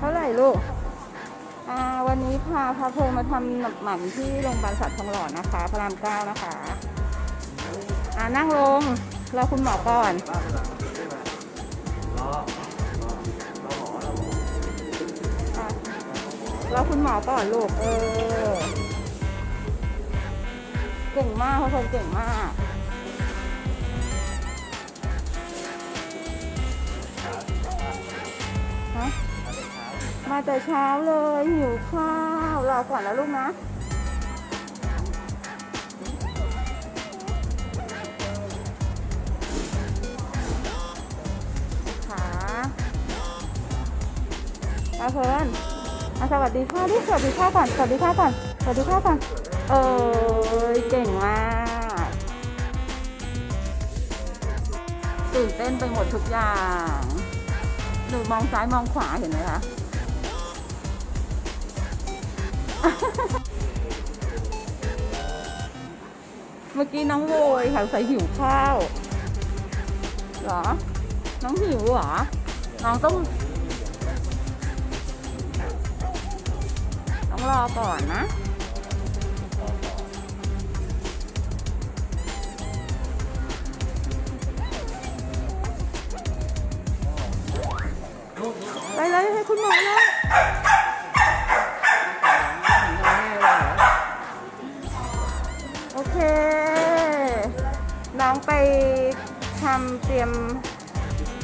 เท่าไหร่ลูกอ่าวันนี้พาพาเพลินมาทำหมันที่โรงพยาบาลสัตว์ทองหล่อนะคะ พระรามเก้านะคะอ่านั่งลงรอคุณหมอก่อนอะรอคุณหมอก่อนลูกเออเก่งมากพาเพลินเก่งมากฮะ มาแต่เช้าเลยหิวข้าวรอก่อนนะลูกนะขาอาเพลินอะสวัสดีค่ะดิสวัสดีค่ะก่อนสวัสดีค่ะก่อนสวัสดีค่ะก่อนเออเก่งมากตื่นเต้นไปหมดทุกอย่างหนูมองซ้ายมองขวาเห็นไหมคะ เมื่อกี้น้องโวยค่ะใส่หิวข้าว เหรอ น้องหิวเหรอ น้องต้อง ต้องรอก่อนนะไปเลยให้คุณหมอเลย องไปทำเตรียม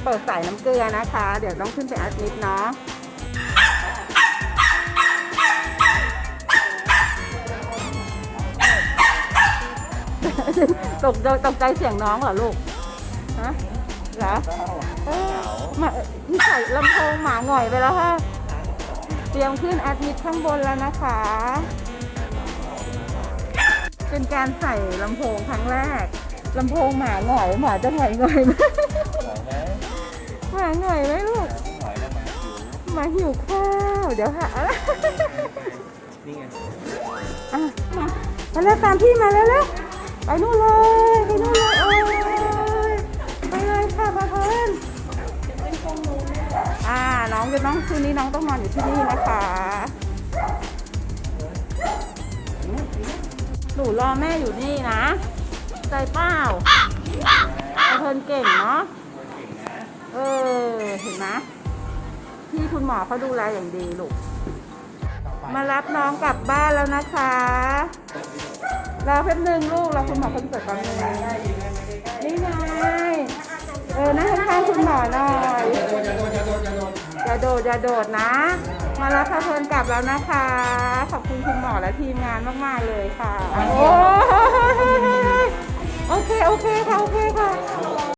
เปิดสายน้ำเกลือนะคะ เดี๋ยวต้องขึ้นไปแอดมิดเนาะตกใจตกใจเสียงน้องเหรอลูก ฮะเหรอเออมานี่ใส่ลำโพงหมาหง่อยไปแล้วค่ะ เตรียมขึ้นแอดมิดข้างบนแล้วนะคะ เป็นการใส่ลำโพงครั้งแรก ลำโพงหมาหง่อยหมาจะหง่อยหง่อยไหมหมาหง่อยไหมลูกหมาหิวข้าวเดี๋ยวหานี่ไงอะมามาแล้วตามพี่มาแล้วแล้วไปนู่นเลยไปนู่นเลยโอ้ยไปเลยค่ะมาเพิ่นอ่าน้องจะต้องคืนนี้น้องต้องนอนอยู่ที่นี่นะคะหนูรอแม่อยู่นี่นะ ใจเป้ามาเพิ่นเก่งเนาะ เออ เห็นไหมพี่คุณหมอเขาดูแลอย่างดีลูก มารับน้องกลับบ้านแล้วนะคะรอแป๊บหนึงลูกรอคุณหมอคนสวยแป๊บนึงนี่ไงเออนั่งข้างๆคุณหมอหน่อยอย่าโดดอย่าโดดนะ มารับพาเพลินกลับแล้วนะคะ ขอบคุณคุณหมอและทีมงานมาก ๆ เลยค่ะ โอ้ OK OK 好 OK 好。